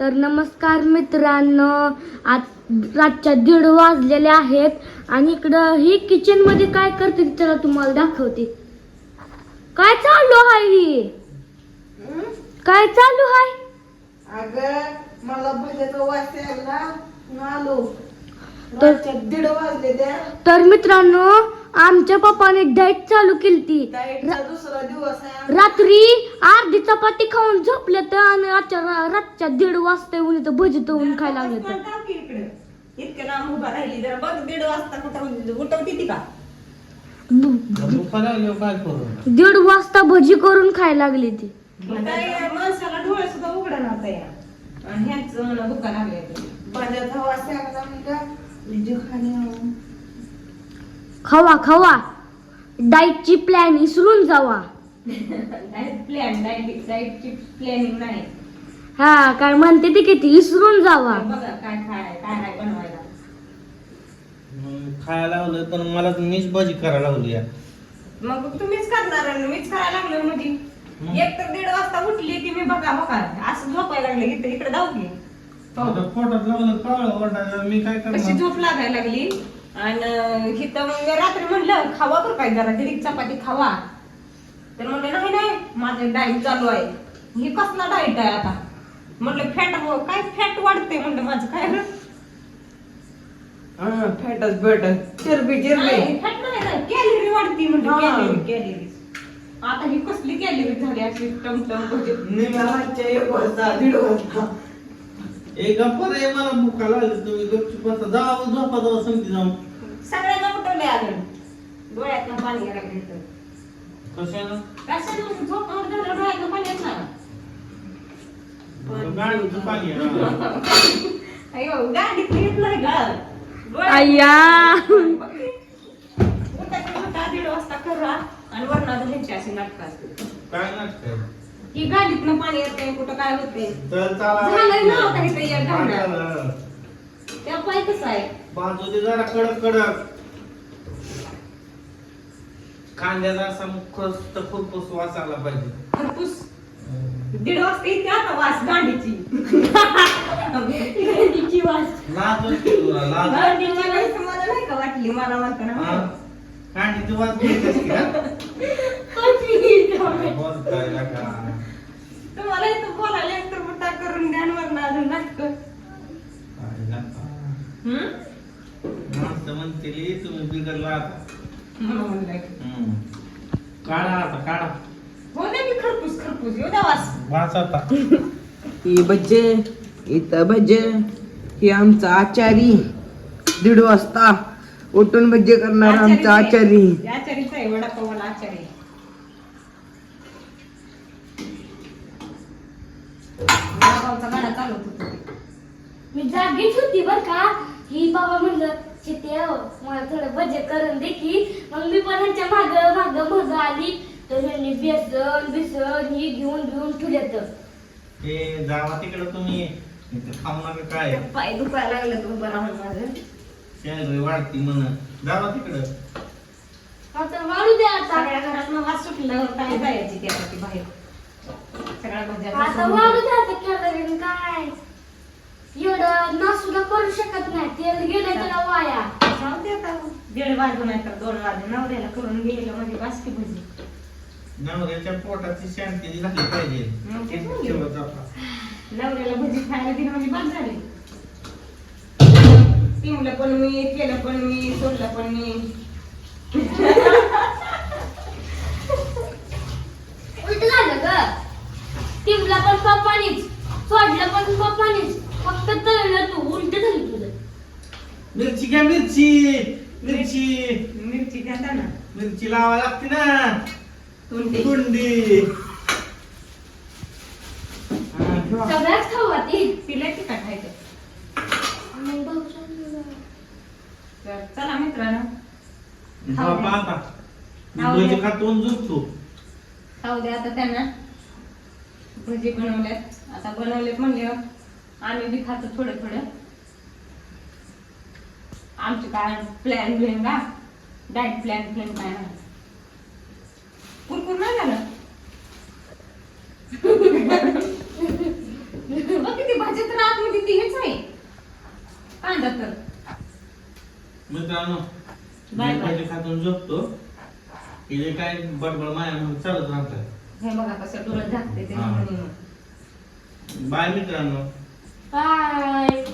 तर नमस्कार मित्रांनो आज रातच्या दीड वाजलेले आहेत आणि इकडं ही किचनमध्ये काय करते ते चला तुम्हाला दाखवते. काय चालू आहे ही? काय चालू आहे? अगं मला भज्याचा वास यायला आलो. तर- रातच्या दीड वाजले त्या तर मित्रांनो आमच्या पप्पाने डाएट चालू केली डाएटचा दुसरा दिवस आहे रात्री अर्धी चपाती खाऊन झोपले तर आणि आजच्या रा- रातच्या दीड वाजता येऊन इथं भजी तळून खायला लागले तर. इतकं लांब उभा राहिली जरा बघ दीड वाजता कुठं उठवती ती का? दुपारी आल्यावर काय करू? दीड वाजता भजी करून खायला लागली ती. काय माणसाला डोळे सुद्धा उघडा नव्हता या आणि ह्याच दुकान खवा खवा. डाईटची प्लॅन विसरून जावा. प्लॅन डायट डायटची प्लॅनिंग नाही. हा काय म्हणते ती किती? विसरून जावा. बघा काय खाय काय नाही बनवायला. मग खायला लावलं पण मला मीच भाजी करायला लावली या. मग तुम्हीच करणार आणि मीच करायला लागलो म्हणजे एक तर दीड वाजता उठली की मी बघा बघा. असं झोपायला लागले. इकडे इकडे जाऊ की. पोटात मी काय करणार? झोप लागायला लागली? आणि हिथं मग मी रात्री म्हणलं खावा तर काय जरा दीड चपाती खावा. तर म्हणलं नाही नाही माझं डाईट चालू आहे. हे कसला डाईट आहे आता? म्हटलं फॅट काय फॅट वाढते म्हणलं माझं काय? रे? फॅटच भेटत चिरबी चिरबी. नाही, फॅट नाही ना, कॅलरी वाढते म्हणलं हा. Calorie calorie. आता ही कसली कॅलरी झाली अशी टमटम भजी? निम्या रातच्या एक वाजता दीड वाजता. एक गप्पर आहे मला भुका लागली तुम्ही गपचूप बसा जावा झोपा जावा समजी जाऊन सगळ्यांना उठवले अजून. डोळ्यातनं पाणी यायला लागलं इथं. कशानं? कशानं? झोप मोड झालं डोळ्यातनं पाणी ना. गाडीचं पाणी आहे ना. अयो गाडीत येत नाही डोळ्यात- अय्या उठा, दीड वाजता करा आणि वरणात ह्यांची अशी नाटकं असते काय नाटक? ही गाडीतनं पाणी येते कुठं काय होते तर चला झालंय ना आता इथं एक हा, घालणार. झालं. त्या पाय कसं आहे? बाजू दे जरा कडक कडक. कांद्याचा असा मुखस्त फुरफुस वास आला पाहिजे. खरपूस? दीड वाजता येते आता वास गाडीची. गाडीची वास. लाज वाटते तुला लाज गाडीची वास मला नाही का वाटली मला म्हणताना हा? कांद्याची वास घेतेस की? हा? बोलताय ना का? तुम्हाला इथं बोलायला एक तर बुटा करून ध्यानवर ना अजून नाटक. काय नका. माणसं म्हणतील तुम्ही बिघडला आता हम्म. काढा आता काढा. हो नाही मी खरपूस खरपूस. येऊ द्या वास. वाच आता. ही भज्जे इथं भज्जे ही आमचा आचारी. दीड वाजता उठून भज्जे करणार आमचा आचारी. आचारीच आहे वडापावाला आचारी. वडापावचा गाडा चालवत होतो मी जागीच होती बर का? ही बाबा म्हणलं चिते मला थोडं भजे करून दे की. मग मी पण ह्यांच्या माग माग मग आली. तर ह्यांनी बेसन बिसन ही घेऊन घेऊन ठेवले तर. हे जावा तिकडं तुम्ही. इथं खाऊ नका काय. पाय दुखायला लागलं तू बरा म्हणून माझं. कॅलरी वाढती म्हण. जावा तिकडं. आता वाढू दे आता. सगळ्या घरात वास सुटल्यावर काय जायची त्यासाठी बाहेर? सगळ्या आता भाज्या वाढू दे आता कॅलरी काय? एवढं नासूला करू शकत नाही. तेल गेलं त्याला वाया. जाऊ दे आता. दीड वाजून नाही तर दोन वाजून नवऱ्याला करून गेलं म्हणजे बासकी भजी नवऱ्याच्या पोटाची शांती झाली पाहिजे. मग. ठेवत जाता. नवऱ्याला भजी खायला दिलं म्हणजे बाद झाले. टिमलं पण मी केलं पण मी सोडलं पण मी उलट झालं ग टिमला पण पप्पानीच सोडलं पण पप्पानीच फक्त तळलं तू उलट झाली तुझं मिरची घ्या मिरची. मिरची. मिरची घेता ना. मिरची लावा लागते ना. तुंडी कुंडी. हा. सगळ्याच खाऊ ती तिला टिका खायचं? तर चला मित्रांनो. खाऊ द्या. खाऊ द्या आता त्यांना. भजी बनवल्यात. आता बनवलेत म्हणल्यावर आम्ही बी खातो थोडं थोडं. आमचे काय प्लॅन बिन का डाएट प्लॅन प्लॅन काय कुरकुर नाही झालं? किती भाजी तर आतमध्ये ती हेच आहे. कांदा तर. मित्रांनो बाय. भजी खातून झोपतो. इथे काय बडबड माया म्हणून चालत राहतात हे बघा कसं डोळ्यात झाकते ते हा. म्हणून. बाय मित्रांनो. बाय.